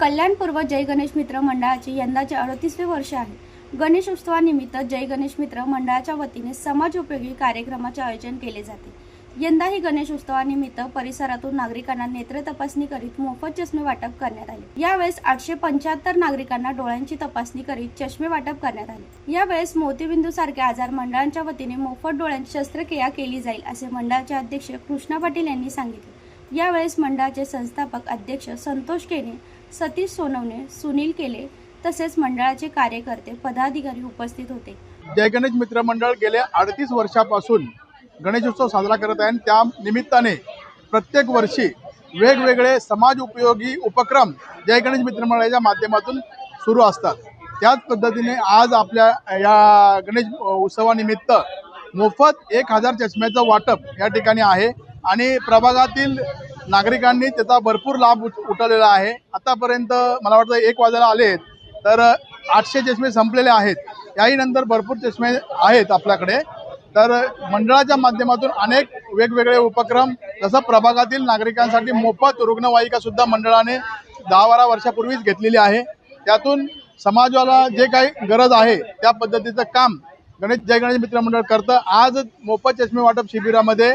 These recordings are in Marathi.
कल्याणपूर्व जय गणेश मित्र मंडळाचे यंदाचे अडतीसवे वर्ष आहे. गणेश उत्सवानिमित्त जय गणेश मित्र मंडळाच्या वतीने समाज उपयोगी कार्यक्रमाचे आयोजन केले जाते. यंदाही गणेश उत्सवानिमित्त परिसरातून नागरिकांना नेत्र तपासणी करीत मोफत चष्मे वाटप करण्यात आले. यावेळेस आठशे पंच्याहत्तर नागरिकांना डोळ्यांची तपासणी करीत चष्मे वाटप करण्यात आले. यावेळेस मोतीबिंदू सारख्या आजार मंडळांच्या वतीने मोफत डोळ्यांची शस्त्रक्रिया केली जाईल असे मंडळाचे अध्यक्ष कृष्णा पाटील यांनी सांगितले. यावेळेस मंडळाचे संस्थापक अध्यक्ष संतोष केने सतीश सोनवणे सुनील केले तसेच मंडळाचे कार्यकर्ते पदाधिकारी उपस्थित होते. जय गणेश मित्र मंडळ गेल्या अडतीस वर्षापासून गणेशोत्सव साजरा करत आहे आणि त्या निमित्ताने प्रत्येक वर्षी वेगवेगळे समाज उपयोगी उपक्रम जय गणेश मित्र मंडळाच्या माध्यमातून सुरू असतात. त्याच पद्धतीने आज आपल्या या गणेश उत्सवानिमित्त मोफत एक हजार चष्म्याचं वाटप या ठिकाणी आहे. आणि प्रभागातील नागरिकांनी त्याचा भरपूर लाभ उठवलेला आहे. आतापर्यंत मला वाटतं एक वाजायला आले तर आठशे चष्मे संपलेले आहेत. याही नंतर भरपूर चष्मे आहेत आपल्याकडे. तर मंडळाच्या माध्यमातून अनेक वेगवेगळे उपक्रम जसं प्रभागातील नागरिकांसाठी मोफत रुग्णवाहिका सुद्धा मंडळाने दहा बारा वर्षापूर्वीच घेतलेली आहे. त्यातून समाजाला जे काही गरज आहे त्या पद्धतीचं काम गणेश जय गणेश मित्रमंडळ करतं. आज मोफत चष्मे वाटप शिबिरामध्ये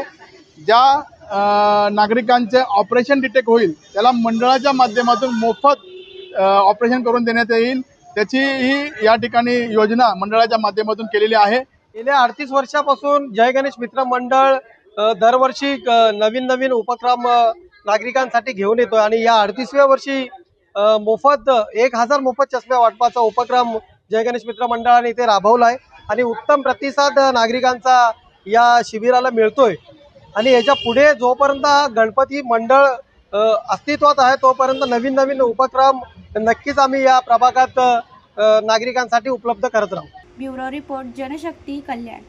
ज्या नागरिकांचे ऑपरेशन डिटेक्ट होईल त्याला मंडळाच्या माध्यमातून मोफत ऑपरेशन करून देण्यात येईल. त्याची ही या ठिकाणी योजना मंडळाच्या माध्यमातून केलेली आहे. गेल्या अडतीस वर्षापासून जय गणेश मित्र मंडळ दरवर्षी नवीन नवीन उपक्रम नागरिकांसाठी घेऊन येतोय. आणि या अडतीसव्या वर्षी मोफत एक हजार मोफत चष्म्या वाटपाचा उपक्रम जय गणेश मित्र मंडळाने इथे राबवला आहे आणि उत्तम प्रतिसाद नागरिकांचा या शिबिराला मिळतोय. आणि याच्यापुढे जोपर्यंत गणपती मंडळ अस्तित्वात आहे तोपर्यंत नवीन नवीन उपक्रम नक्कीच आम्ही या प्रभागात नागरिकांसाठी उपलब्ध करत राहू. ब्युरो रिपोर्ट जनशक्ती कल्याण.